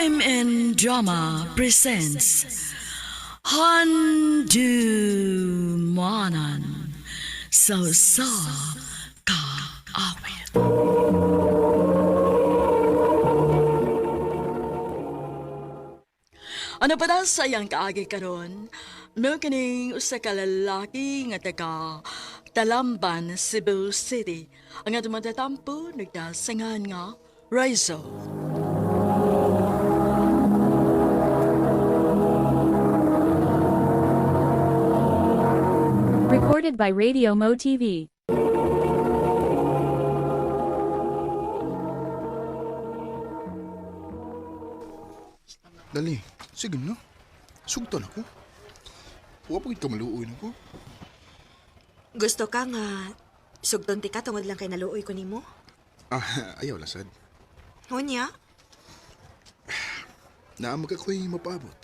RMN Drama presents Handu Manan So Sa Ka Awit Ano pa daw sayang kaagi karon? No kining usa ka lalaki nga taga Talamban, Cebu City. Ang atong matatampo nagdasangan nga Rizal. Recorded by Radio Mo TV. Dali, sige na. Sugtan ako. Huwag pagit ka maluoy na ko. Gusto ka nga sugton ti ka tungod lang kay naluoy ko nimo? Ah, ayaw lasad. Unya? Naamag ako'y mapabot.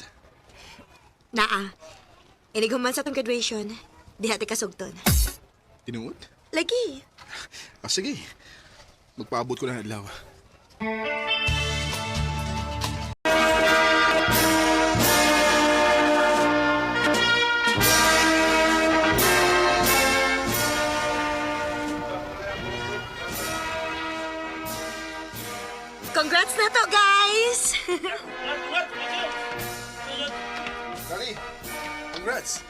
Naa. Inigom man sa tong graduation. Diha ti ka sugton. Tinuod? Lagi. Ah, sige. Magpaabot ko na ng adlaw. Congrats na to, guys! Dali, congrats.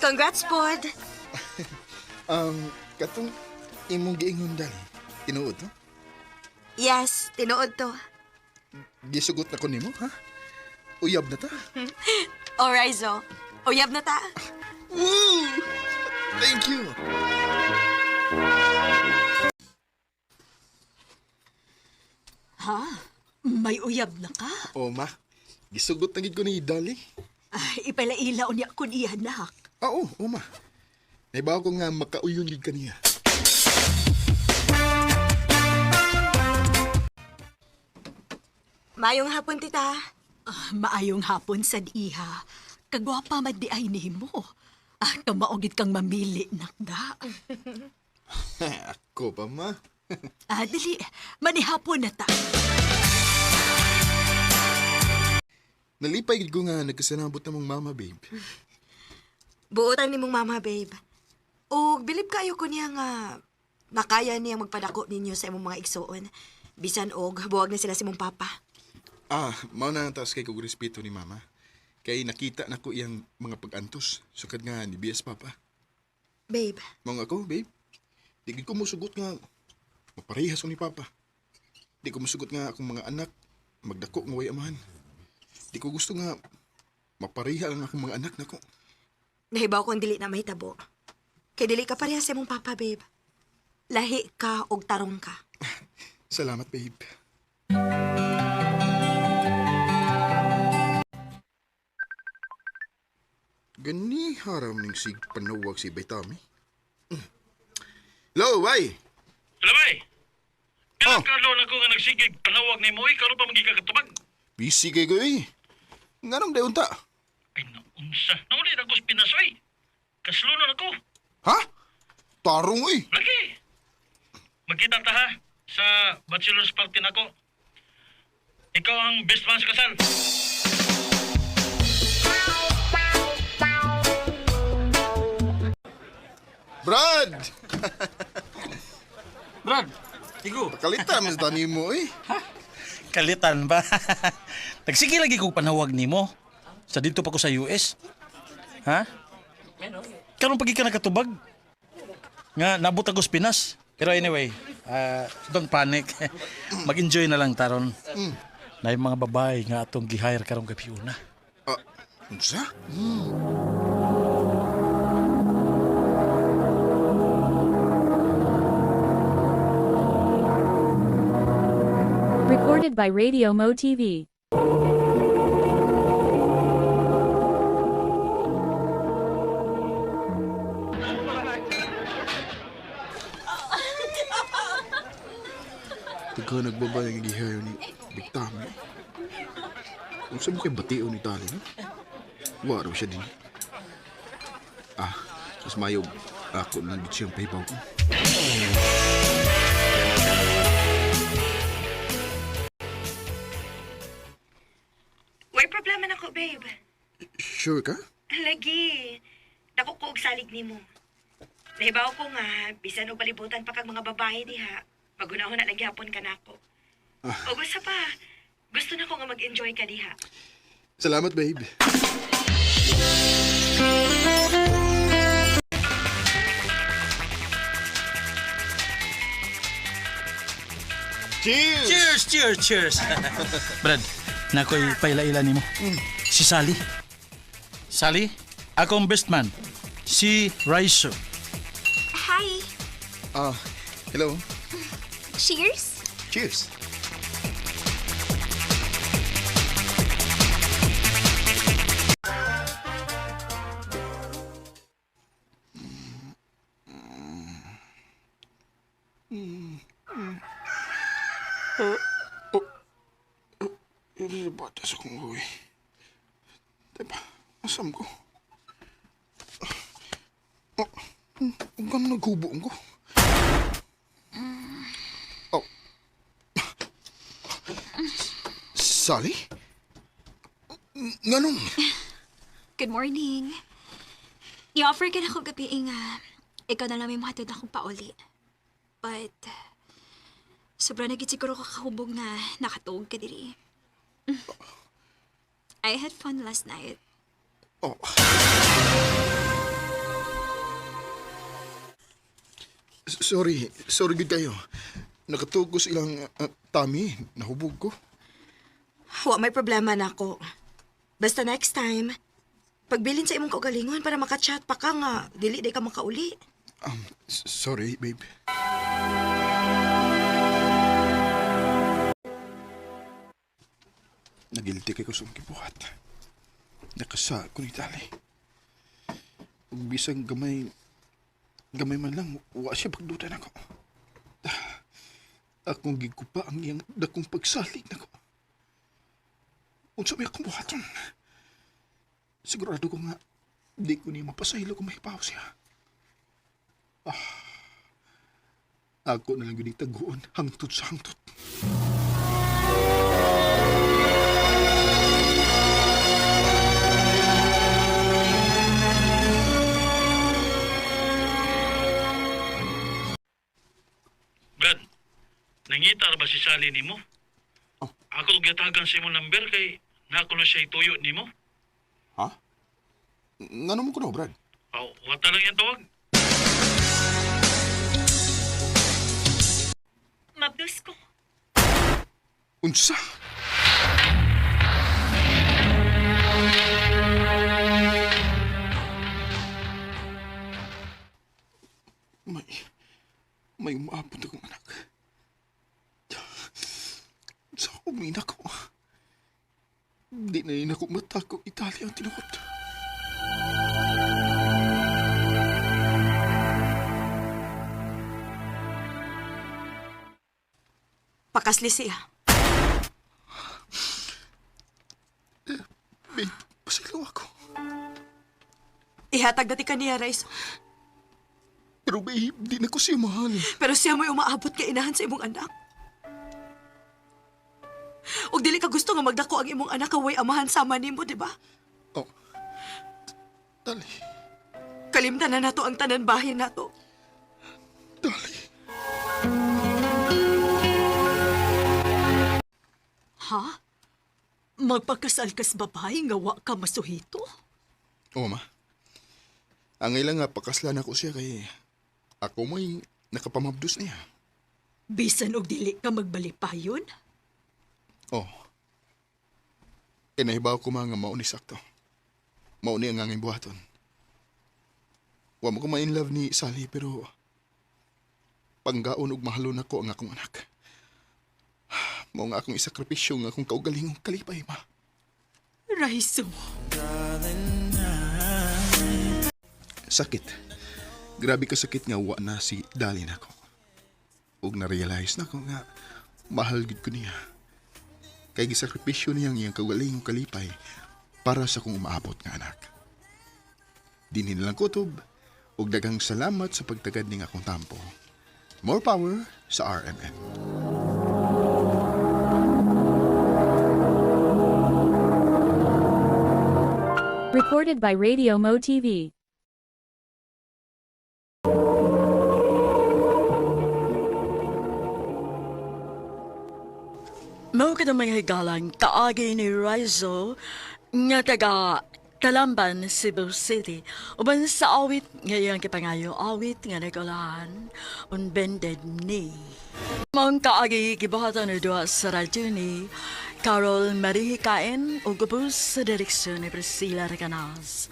Congrats, Pod. Um, katong imong giingon dali. Tinuod, no? Yes, tinuod to. Gisugot na ko nimo, ha? Uyab na ta. O, Rizzo. Uyab na ta. Woo! Thank you. May uyab na ka? O, ma. Gisugot na gid ko ni Dali. Ay, ipalailaw niya ko niya, nak. Ah, oo, oo, ma. Naibaw ko nga makauyon gid kaniya. Mayong hapon, tita. Ah, maayong hapon sa iha. Kagwapa man di ay nimo. Ah, kamaugid kang mamili, nakda. ako pa, ma. Ah, dali, manihapon na ta. Nalipay gid ko nga nagkasanabot na mong mama, babe. Buotan ni mong mama, babe. O, bilib kayo ko niya nga makaya niya magpadako ninyo sa imong mga igsuon. Bisan og, buwag na sila si mong papa. Ah, mao na ang taas kay kog respeto ni mama. Kay nakita na ko iyang mga pag-antos. Sukad nga ni BS Papa. Babe, Mao ako, babe. Di ko musugot nga maparehas ko ni Papa. Di ko musugot nga akong mga anak magdako nga way amahan. Di ko gusto nga mapareha ang akong mga anak nako. Nahibaw kong dili na mahitabo. Kay dili ka pareha sa imong papa, babe. Lahi ka og tarong ka. Salamat, babe. Gani haram ning sig panawag si Baytami. Mm. Hello, bay! Lamay! Oh. Pinagkalo na ko nga nagsigig panawag ni mo, ikaw pa magigakatubag. Busy kay ko eh. Nga nang dayon ta? Ay, naunsa. Nauli na Pinasoy. Kaslunan ako. Ha? Tarong eh. Lagi. Magkita ta ha sa bachelor's party nako. Ikaw ang best man sa kasal. Brad! Brad, igo. Kalita, mas tani mo eh. Kalitan ba? Nagsige lagi kong panawag nimo. Sa dito pa ko sa US. Ha? Karon pagi ka nakatubag. Nga nabot ako sa Pinas. Pero anyway, uh, don't panic. Mag-enjoy na lang taron. Na yung mga babae nga atong gihire karong gabi una. Ah, unsa? Recorded by Radio Mo TV. Pagka nagbabay ang gihayo ni Biktami. Unsa mo kay batio ni Tali, no? Waro siya din. Ah, mas mayo ako lang gid siyang pahibaw ko. problema na ko, babe. Sure ka? Lagi. Dako ko og salig nimo. Nahibaw ko nga, bisan og palibutan pa kag mga babae diha. Magunahon na lagi hapon ka nako. O gusto pa, gusto na ko nga mag-enjoy ka diha. Salamat, babe. Cheers! Cheers, cheers, cheers. Brad, nakoy paila-ila nimo. Si Sally. Sally, ako ang best man. Si Raiso. Hi. Ah, hello. Cheers. Cheers. Ini batas akong uwi. Diba? Asam ko. Oh, ang gano'n naghubuong ko. Oh. Sally? Nganong? Good morning. I-offer ka na ko gabi nga. Ikaw na lang may mahatid akong pauli. But, sobra na siguro kakahubog nga nakatuog ka diri. I had fun last night. Oh. S- Sorry, sorry gud kayo. Nakatugos ilang uh, tami, nahubog ko. Wa may problema na ako. Basta next time, pagbilin sa imong kaugalingon para makachat pa ka nga, dili day ka makauli. Um, sorry, babe. Nagilti kay ko sa kibuhat. Nakasa ko ni Tali. Bisang gamay gamay man lang wa siya pagduda nako. Akong gigupa ang iyang dakong pagsalig nako. Unsa may akong buhaton? Sigurado ko nga di ko ni mapasaylo kung mahipaw siya. Ako na lang yun taguon hangtod sa hangtod. Brad, nangita ba si Sally nimo? Oh. Ako gatagan sa imong number kay nako na siya ituyo nimo. Ha? Ngano mo ko no, Brad? Aw, wata lang yan tawag. Mabdus ko. Unsa? May... May umabot akong anak. Sa umina ko. Di na rin ako matako Italia ang tinukot. Pakasli siya. Babe, pasilaw ako. Ihatag dati ka niya, Rice. Pero babe, di na ko siya mahal. Pero siya mo'y umaabot ka inahan sa imong anak. Og dili ka gusto nga magdako ang imong anak kaway amahan sama nimo, di ba? Oh. Dali. Kalimtan na nato ang tanan bahin nato. Dali. Ha? Magpakasal kas babae nga wa ka masuhito? Oo, ma. Ang ilang nga pakaslan ako siya kay ako mo'y nakapamabdos niya. Bisan og dili ka magbalipayon? Oh. Kinahibaw ko mga mauni sakto. Mauni ang angin buhaton. Wa mo ko ma-in love ni Sally pero panggaon ug mahalon ako ang akong anak. Mao nga akong isakripisyo nga akong kaugalingong kalipay, ma. Raiso, Sakit. Grabe ka sakit nga wa na si Dalin ako. Ug na-realize na ko nga mahal gid ko niya. Kay gisakripisyo niya ang iyang kaugalingong kalipay para sa kong umaabot nga anak. Dinhi nilang kutob ug daghang salamat sa pagtagad ning akong tampo. More power sa RMN. Recorded by Radio Mo TV. Mao ka mga higalang kaagi ni Rizzo nga taga Talamban, Cebu City. Uban sa awit ngayon kipangayo awit nga nagulahan unbended knee. Maong kaagi gibuhatan ni Dua sa radyo ni Carol Marie Kain o gubos sa direksyon ni Priscilla Reganas.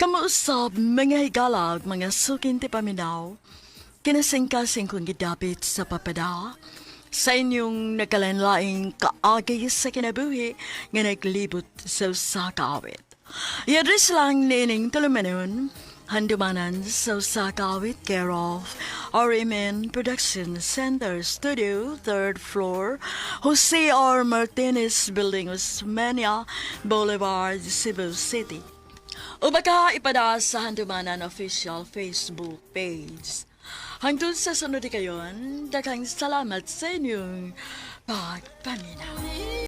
Kamuusap mga higalag mga sukin ti paminaw kinasingkasing kong gidapit sa papada sa inyong nakalanlaing kaagi sa kinabuhi nga naglibot sa sakawit. I-address lang nining tulumanon, handumanan sa sakawit care of RMN Production Center Studio, 3rd floor, Jose R. Martinez Building, Osmania Boulevard, Cebu City. O baka ipada sa Handumanan official Facebook page. Hangtod sa sunod kayon, daghang salamat sa inyong pagpaminaw.